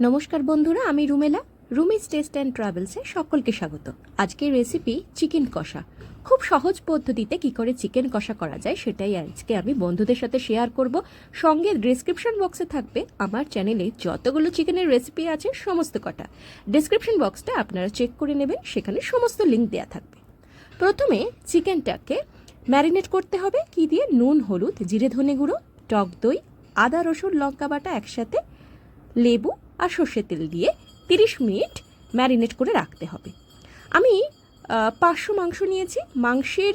নমস্কার বন্ধুরা, আমি রুমেলা। রুমিজ টেস্ট অ্যান্ড ট্রাভেলসে সকলকে স্বাগত। আজকের রেসিপি চিকেন কষা। খুব সহজ পদ্ধতিতে কি করে চিকেন কষা করা যায় সেটাই আজকে আমি বন্ধুদের সাথে শেয়ার করব। সঙ্গে ডিসক্রিপশন বক্সে থাকবে আমার চ্যানেলে যতগুলো চিকেনের রেসিপি আছে সমস্ত কটা। ডিসক্রিপশন বক্সটা আপনারা চেক করে নেবেন, সেখানে সমস্ত লিঙ্ক দেওয়া থাকবে। প্রথমে চিকেনটাকে ম্যারিনেট করতে হবে। কি দিয়ে? নুন, হলুদ, জিরে, ধনে গুঁড়ো, টক দই, আদা, রসুন, লঙ্কা বাটা একসাথে, লেবু আর সর্ষের তেল দিয়ে তিরিশ মিনিট ম্যারিনেট করে রাখতে হবে। আমি পাঁচশো মাংস নিয়েছি, মাংসের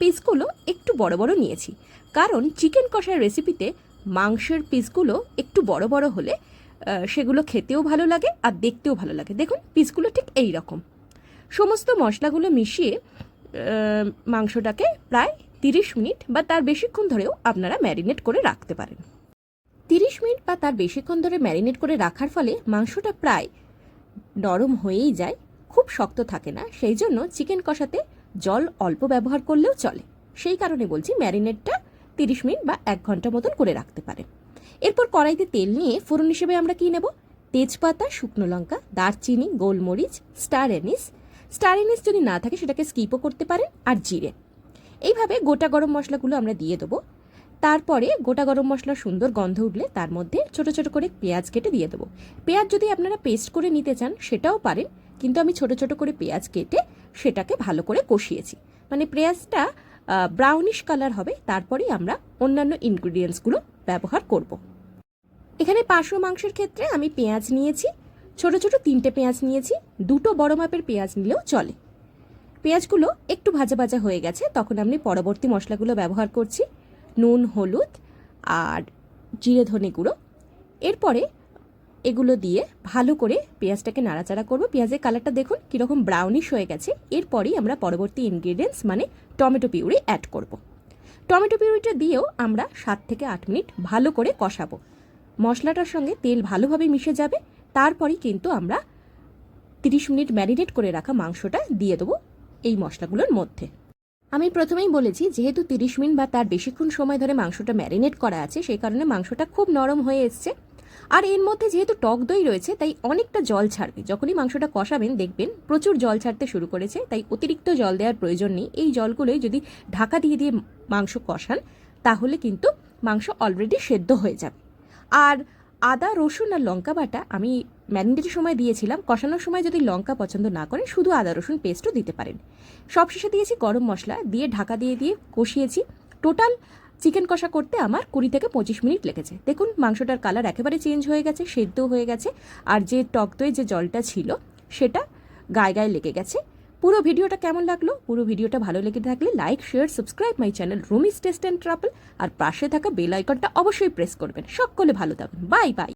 পিসগুলো একটু বড় বড় নিয়েছি। কারণ চিকেন কষার রেসিপিতে মাংসের পিসগুলো একটু বড় বড় হলে সেগুলো খেতেও ভালো লাগে আর দেখতেও ভালো লাগে। দেখুন পিসগুলো ঠিক এই রকম সমস্ত মশলাগুলো মিশিয়ে মাংসটাকে প্রায় তিরিশ মিনিট বা তার বেশিক্ষণ ধরেও আপনারা ম্যারিনেট করে রাখতে পারেন। তিরিশ মিনিট বা তার বেশিক্ষণ ধরে ম্যারিনেট করে রাখার ফলে মাংসটা প্রায় নরম হয়েই যায়। খুব শক্ত থাকে না, সেই জন্য চিকেন কষাতে জল অল্প ব্যবহার করলেও চলে। সেই কারণে বলছি ম্যারিনেটটা তিরিশ মিনিট বা এক ঘণ্টা মতন করে রাখতে পারেন। এরপর কড়াইতে তেল নিয়ে ফোড়ন হিসেবে আমরা কী নেব? তেজপাতা, শুকনো লঙ্কা, দারচিনি, গোলমরিচ, স্টার এনিস স্টার এনিস যদি না থাকে সেটাকে স্কিপও করতে পারেন, আর জিরে। এইভাবে গোটা গরম মশলাগুলো আমরা দিয়ে দেবো। তারপরে গোটা গরম মশলার সুন্দর গন্ধ উঠলে তার মধ্যে ছোট ছোট করে পেঁয়াজ কেটে দিয়ে দেবো। পেঁয়াজ যদি আপনারা পেস্ট করে নিতে চান, সেটাও পারেন, কিন্তু আমি ছোট ছোট করে পেঁয়াজ কেটে সেটাকে ভালো করে কষিয়েছি। মানে পেঁয়াজটা ব্রাউনিশ কালার হবে, তারপরেই আমরা অন্যান্য ইনগ্রিডিয়েন্টসগুলো ব্যবহার করব। এখানে পাঁচশো মাংসের ক্ষেত্রে আমি পেঁয়াজ নিয়েছি, ছোট ছোট তিনটে পেঁয়াজ নিয়েছি, দুটো বড় মাপের পেঁয়াজ নিলেও চলে। পেঁয়াজগুলো একটু ভাজা ভাজা হয়ে গেছে, তখন আমি পরবর্তী মশলাগুলো ব্যবহার করছি। নুন, হলুদ আর জিরে ধনে গুঁড়ো। এরপরে এগুলো দিয়ে ভালো করে পেঁয়াজটাকে নাড়াচাড়া করব। পেঁয়াজের কালারটা দেখুন, কীরকম ব্রাউনিশ হয়ে গেছে। এরপরেই আমরা পরবর্তী ইনগ্রিডিয়েন্টস মানে টমেটো পিউরি অ্যাড করব। টমেটো পিউরিটা দিয়েও আমরা সাত থেকে আট মিনিট ভালো করে কষাবো। মশলাটার সঙ্গে তেল ভালোভাবে মিশে যাবে। তারপরেই কিন্তু আমরা তিরিশ মিনিট ম্যারিনেট করে রাখা মাংসটা দিয়ে দেবো এই মশলাগুলোর মধ্যে। আমি প্রথমেই বলেছি, যেহেতু তিরিশ মিনিট বা তার বেশিক্ষণ সময় ধরে মাংসটা ম্যারিনেট করা আছে, সেই কারণে মাংসটা খুব নরম হয়ে এসছে। আর এর মধ্যে যেহেতু টক দই রয়েছে, তাই অনেকটা জল ছাড়বে। যখনই মাংসটা কষাবেন, দেখবেন প্রচুর জল ছাড়তে শুরু করেছে, তাই অতিরিক্ত জল দেওয়ার প্রয়োজন নেই। এই জলগুলোই যদি ঢাকা দিয়ে দিয়ে মাংস কষান, তাহলে কিন্তু মাংস অলরেডি সেদ্ধ হয়ে যাবে। আর আদা, রসুন আর লঙ্কা বাটা আমি ম্যারিনেটের সময় দিয়েছিলাম, কষানোর সময় যদি লঙ্কা পছন্দ না করেন, শুধু আদা, রসুন পেস্টও দিতে পারেন। সবশেষে দিয়েছি গরম মশলা, দিয়ে ঢাকা দিয়ে দিয়ে কষিয়েছি। টোটাল চিকেন কষা করতে আমার কুড়ি থেকে পঁচিশ মিনিট লেগেছে। দেখুন, মাংসটার কালার একেবারে চেঞ্জ হয়ে গেছে সেদ্ধ হয়ে গেছে, আর যে টক দই, যে জলটা ছিল, সেটা গায়ে গায়ে লেগে গেছে। পুরো ভিডিওটা কেমন লাগল? পুরো ভিডিওটা ভালো লেগে থাকলে like share subscribe my channel Rumi's taste and travel আর পাশে থাকা বেল আইকনটা অবশ্যই প্রেস করবেন। সকলে ভালো থাকবেন বাই বাই